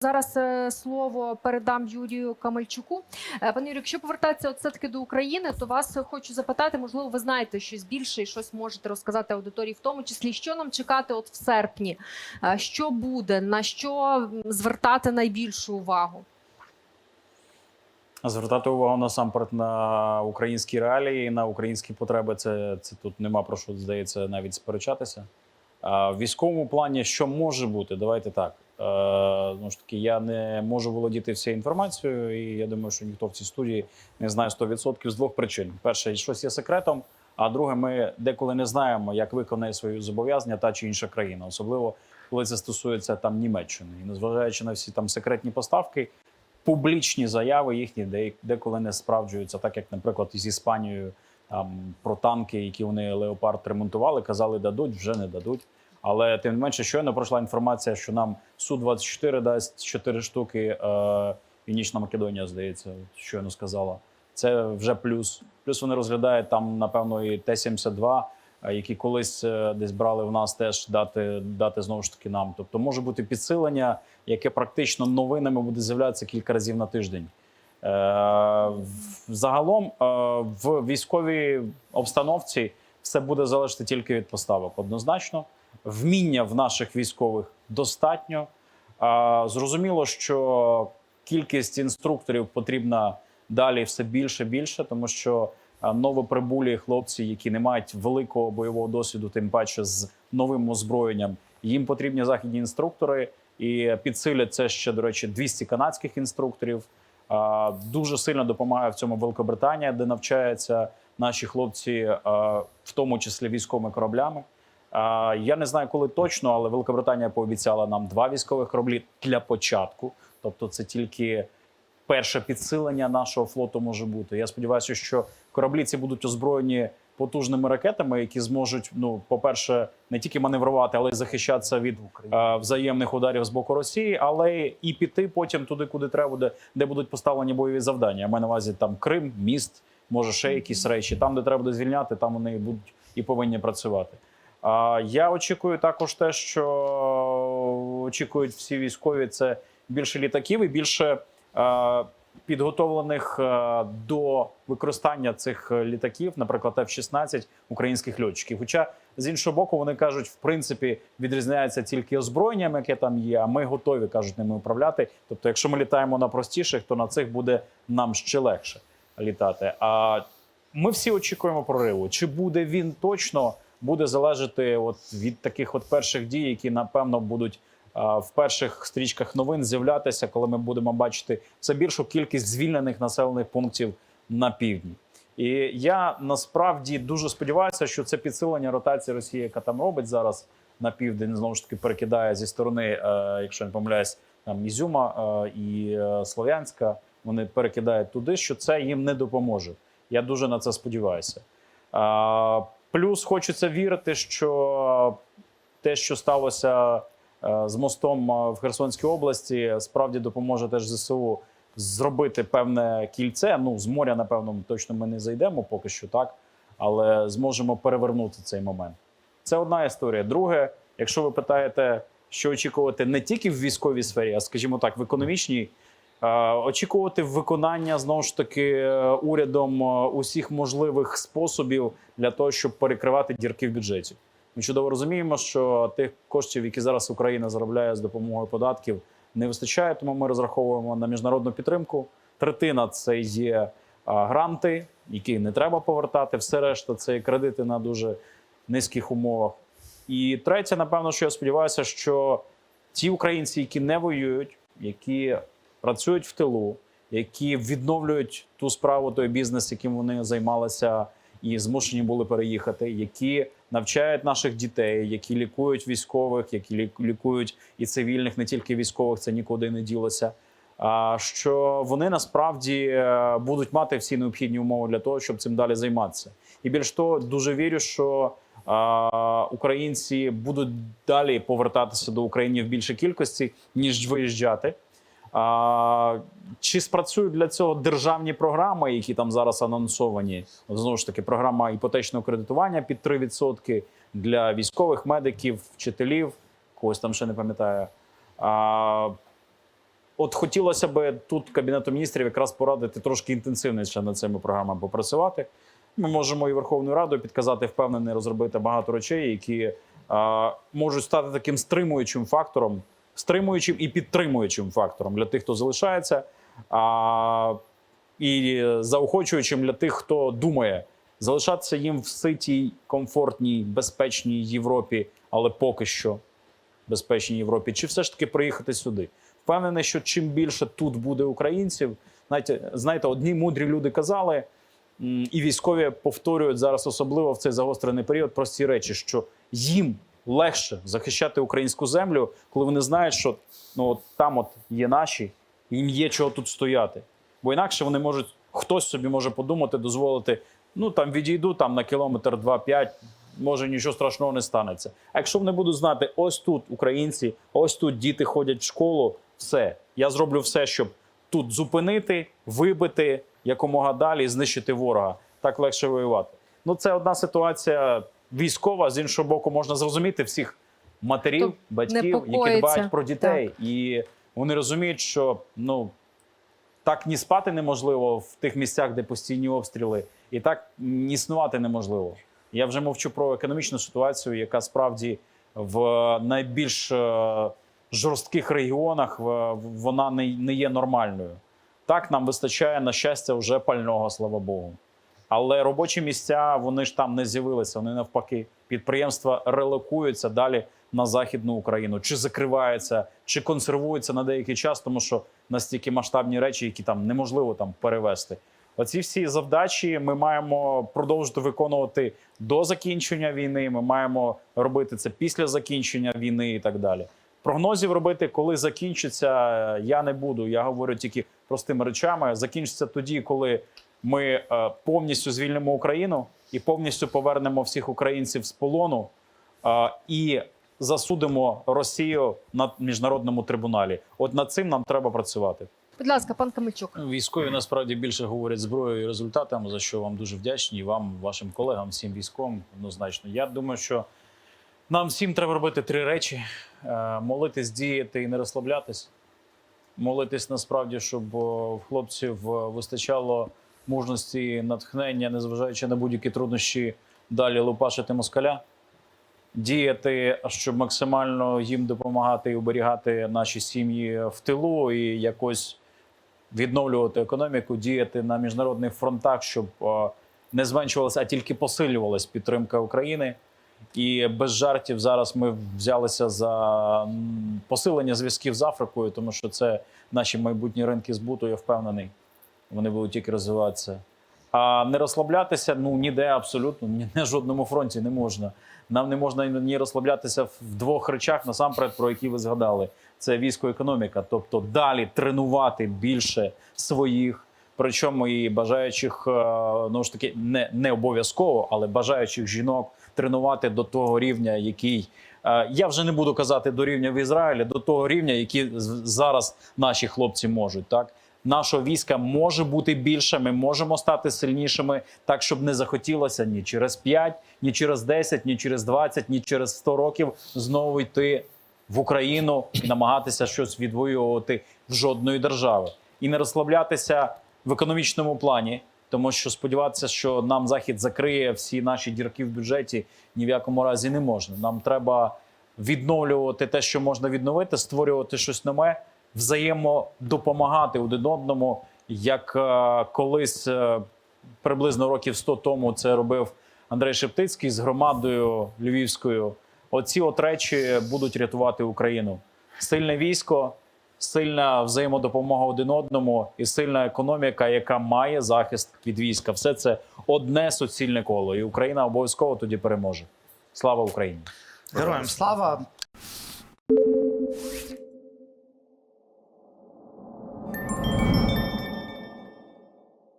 Зараз е, слово передам Юрію Камельчуку. Е, Пане Юрію, якщо повертатися от все-таки до України, то вас хочу запитати, можливо, ви знаєте щось більше і щось можете розказати аудиторії, в тому числі, що нам чекати от в серпні, Е, що буде, на що звертати найбільшу увагу? Звертати увагу насамперед на українські реалії, на українські потреби. Це, це тут нема про що здається навіть сперечатися. А в військовому плані, що може бути, давайте так. Е, ну ж таки, я не можу володіти всією інформацією, і я думаю, що ніхто в цій студії не знає 100% з двох причин: перше, щось є секретом. А друге, ми деколи не знаємо, як виконає свої зобов'язання та чи інша країна, особливо коли це стосується там Німеччини, і незважаючи на всі там секретні поставки, публічні заяви їхні деколи не справджуються, так як, наприклад, із Іспанією там про танки, які вони леопард ремонтували, казали, дадуть, вже не дадуть. Але тим не менше, щойно пройшла інформація, що нам су 24 дасть 4 штуки. Е, Північна Македонія, здається, щойно сказала. Це вже плюс. Плюс вони розглядають там, напевно, і Т-72, е, які колись е, десь брали в нас теж дати, дати знову ж таки нам. Тобто може бути підсилення, яке практично новинами буде з'являтися кілька разів на тиждень. Е, Загалом е, в військовій обстановці все буде залежати тільки від поставок. Однозначно, вміння в наших військових достатньо. Зрозуміло, що кількість інструкторів потрібна далі все більше більше, тому що новоприбулі хлопці, які не мають великого бойового досвіду, тим паче з новим озброєнням, їм потрібні західні інструктори, і підсилять це ще до речі 200 канадських інструкторів. Дуже сильно допомагає в цьому Великобританія, де навчаються наші хлопці, в тому числі військовими кораблями. Я не знаю, коли точно, але Великобританія пообіцяла нам два військових кораблі для початку. Тобто, це тільки перше підсилення нашого флоту може бути. Я сподіваюся, що кораблі ці будуть озброєні потужними ракетами, які зможуть, ну, по-перше, не тільки маневрувати, але й захищатися від е, взаємних ударів з боку Росії, але і піти потім туди, куди треба буде, де будуть поставлені бойові завдання. Я маю на увазі там Крим, міст, може ще якісь речі. Там, де треба буде звільняти, там вони будуть і повинні працювати. Я очікую також те, що очікують всі військові, це більше літаків і більше підготовлених до використання цих літаків, наприклад, F-16 українських льотчиків. Хоча з іншого боку, вони кажуть, в принципі, відрізняється тільки озброєнням, яке там є. А ми готові кажуть ними управляти. Тобто, якщо ми літаємо на простіших, то на цих буде нам ще легше літати. А ми всі очікуємо прориву. Чи буде він точно? Буде залежати от від таких от перших дій, які напевно будуть в перших стрічках новин з'являтися, коли ми будемо бачити все більшу кількість звільнених населених пунктів на півдні. І я насправді дуже сподіваюся, що це підсилення ротації Росії, яка там робить зараз на південь, знову ж таки перекидає зі сторони, е, якщо не помиляюсь, там Ізюма е, і е, Слов'янська. Вони перекидають туди, що це їм не допоможе. Я дуже на це сподіваюся. Плюс хочеться вірити, що те, що сталося е, з мостом е, в Херсонській області, справді допоможе теж ЗСУ зробити певне кільце. Ну, з моря, напевно, точно ми не зайдемо поки що так, але зможемо перевернути цей момент. Це одна історія. Друге, якщо ви питаєте, що очікувати не тільки в військовій сфері, а скажімо так, в економічній. Е, Очікувати виконання знову ж таки е, урядом е, усіх можливих способів для того, щоб перекривати дірки в бюджеті. Ми чудово розуміємо, що тих коштів, які зараз Україна заробляє з допомогою податків, не вистачає. Тому ми розраховуємо на міжнародну підтримку. Третина це є гранти, які не треба повертати. Все решта це є кредити на дуже низьких умовах. І третє, напевно, що я сподіваюся, що ті українці, які не воюють, які працюють в тилу, які відновлюють ту справу, той бізнес, яким вони займалися і змушені були переїхати, які навчають наших дітей, які лікують військових, які лікують і цивільних, не тільки військових, це нікуди не ділося. А що вони насправді е, будуть мати всі необхідні умови для того, щоб цим далі займатися. І більш того, дуже вірю, що українці будуть далі повертатися до України в більшій кількості, ніж виїжджати. А, чи спрацюють для цього державні програми, які там зараз анонсовані? Знову ж таки, програма іпотечного кредитування під 3% для військових медиків, вчителів, когось там ще не пам'ятаю. А, от хотілося б тут Кабінету міністрів якраз порадити трошки інтенсивніше над цими програмами попрацювати. Ми можемо і Верховну Раду підказати, впевнений, розробити багато речей, які а, можуть стати таким стримуючим фактором, стримуючим і підтримуючим фактором для тих, хто залишається, а, і заохочуючим для тих, хто думає залишатися їм в ситій, комфортній, безпечній Європі, але поки що безпечній Європі, чи все ж таки приїхати сюди. Впевнений, що чим більше тут буде українців, знаєте, знаєте, одні мудрі люди казали, і військові повторюють зараз, особливо в цей загострений період, прості речі, що їм легше захищати українську землю, коли вони знають, що ну от там от є наші, і їм є чого тут стояти. Бо інакше вони можуть, хтось собі може подумати, дозволити, ну там відійду там на кілометр 2-5, може нічого страшного не станеться. А якщо вони будуть знати, ось тут українці, ось тут діти ходять в школу, все. Я зроблю все, щоб тут зупинити, вибити якомога далі, знищити ворога. Так легше воювати. Ну, це одна ситуація військова. З іншого боку, можна зрозуміти всіх матерів, Хто батьків, які дбають про дітей. І вони розуміють, що ну так ні спати неможливо в тих місцях, де постійні обстріли, і так ні існувати неможливо. Я вже мовчу про економічну ситуацію, яка справді в найбільш е, жорстких регіонах вона не, не є нормальною. Так, нам вистачає на щастя вже пального, слава Богу. Але робочі місця вони ж там не з'явилися. Вони навпаки, підприємства релокуються далі на західну Україну, чи закриваються, чи консервуються на деякий час, тому що настільки масштабні речі, які там неможливо там перевести. Оці всі завдачі ми маємо продовжити виконувати до закінчення війни. Ми маємо робити це після закінчення війни і так далі. Прогнозів робити, коли закінчиться, я не буду. Я говорю тільки простими речами. Закінчиться тоді, коли ми е, повністю звільнимо Україну і повністю повернемо всіх українців з полону е, і засудимо Росію на міжнародному трибуналі. От над цим нам треба працювати. Будь ласка, пан Камельчук. Військові насправді більше говорять зброєю і результатами, за що вам дуже вдячні, і вам, вашим колегам, всім військовим однозначно. Я думаю, що нам всім треба робити три речі: Е, молитись, діяти і не розслаблятись. Молитись насправді, щоб в хлопців вистачало мужності, натхнення, незважаючи на будь-які труднощі, далі лупашити москаля. Діяти, щоб максимально їм допомагати і оберігати наші сім'ї в тилу і якось відновлювати економіку, діяти на міжнародних фронтах, щоб е, не зменшувалася, а тільки посилювалась підтримка України. І без жартів зараз ми взялися за посилення зв'язків з Африкою, тому що це наші майбутні ринки збуту. Я впевнений, вони будуть тільки розвиватися. А не розслаблятися ну ніде абсолютно ні на жодному фронті не можна. Нам не можна ні розслаблятися в двох речах, насамперед, про які ви згадали. Це військоекономіка, тобто далі тренувати більше своїх, причому і бажаючих ну ж таки не, не обов'язково, але бажаючих жінок тренувати до того рівня, який е, я вже не буду казати до рівня в Ізраїлі, до того рівня, який зараз наші хлопці можуть. Так нашого війська може бути більше. Ми можемо стати сильнішими, так щоб не захотілося ні через 5, ні через 10, ні через 20, ні через 100 років знову йти в Україну і намагатися щось відвоювати в жодної держави і не розслаблятися в економічному плані. Тому що сподіватися, що нам захід закриє всі наші дірки в бюджеті, ні в якому разі не можна. Нам треба відновлювати те, що можна відновити, створювати щось нове, взаємодопомагати один одному, як е, колись е, приблизно років 100 тому це робив Андрей Шептицький з громадою львівською. Оці от речі будуть рятувати Україну. Сильне військо, сильна взаємодопомога один одному і сильна економіка, яка має захист від війська. Все це одне суцільне коло, і Україна обов'язково тоді переможе. Слава Україні! Героям слава.